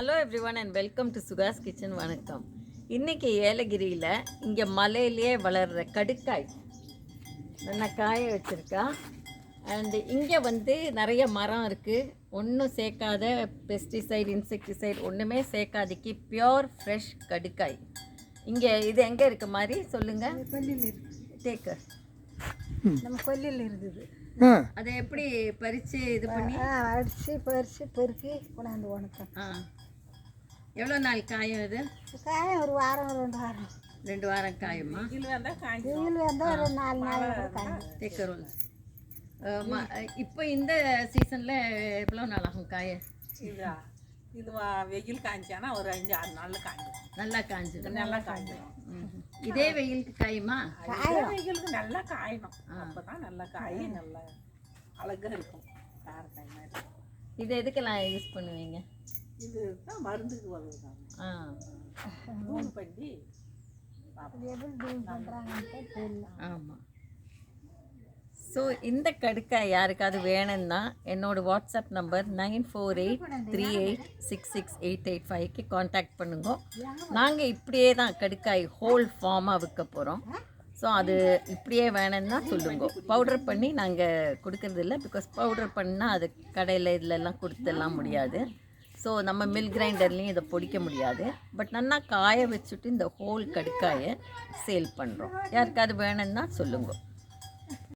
Hello everyone and welcome to Sugas kitchen வணக்கம். இன்றைக்கி ஏலகிரியில் இங்கே மலையிலேயே வளர்கிற கடுக்காய். நல்லா காய வச்சுருக்கா? அண்டு இங்கே வந்து நிறைய மரம் இருக்குது ஒன்றும் சேர்க்காத பெஸ்டிசைட் இன்செக்டிசைட் ஒன்றுமே சேர்க்காதிக்கு பியோர் ஃப்ரெஷ் கடுக்காய். இங்கே இது எங்கே இருக்க மாதிரி சொல்லுங்கள் கொல்லியில் இருக்கு. தேக்கு நம்ம கொல்லியில் இருக்குது அதை எப்படி பறித்து இது பண்ணி? அடிச்சு பறிச்சு பெருக்கி கொண்டாந்து உணக்கம் ஆ. எவ்வளோ நாள் காயும் இது காயம் ஒரு வாரம் ரெண்டு வாரம். ரெண்டு வாரம் காயுமா? வெயில் வந்தால் ஒரு நாலு நாள் கூட காயும். தேக்க ரோல் இப்போ இந்த சீசனில் எவ்வளோ நாள் ஆகும் காய? இதா வெயில் காய்ச்சானா ஒரு அஞ்சு ஆறு நாள்ல காய்ஞ்சிடும் நல்லா காஞ்சிடும் நல்லா காய்ஞ்சிடும். இதே வெயிலுக்கு காயுமா? வெயிலுக்கு நல்லா காயணும். அப்பதான் நல்லா காய் நல்லா அழகா இருக்கும். காரக்காய் மாதிரி இது எதுக்கெல்லாம் யூஸ் பண்ணுவீங்க? இது தான் மருந்துக்கு ஆ. தூள் பண்ணி ஆமாம் ஸோ இந்த கடுக்காய் யாருக்காவது வேணும்னா என்னோட WhatsApp number nine four eight three eight six six eight eight ஃபைவ்க்கு காண்டாக்ட் பண்ணுங்க. நாங்கள் இப்படியே தான் கடுக்காய் ஹோல் ஃபார்மாக விற்க போகிறோம் ஸோ அது இப்படியே வேணும்னா சொல்லுங்க. பவுடர் பண்ணி நாங்கள் கொடுக்கறதில்ல பிகாஸ் பவுடர் பண்ணால் அது கடையில் இதிலெல்லாம் கொடுத்துடலாம் முடியாது. ஸோ நம்ம மில் கிரைண்டர்லேயும் இதை பொடிக்க முடியாது. பட் நல்லா காய வச்சுட்டு இந்த ஹோல் கடுக்காயை சேல் பண்ணுறோம் யாருக்காவது வேணும்னா சொல்லுங்கள்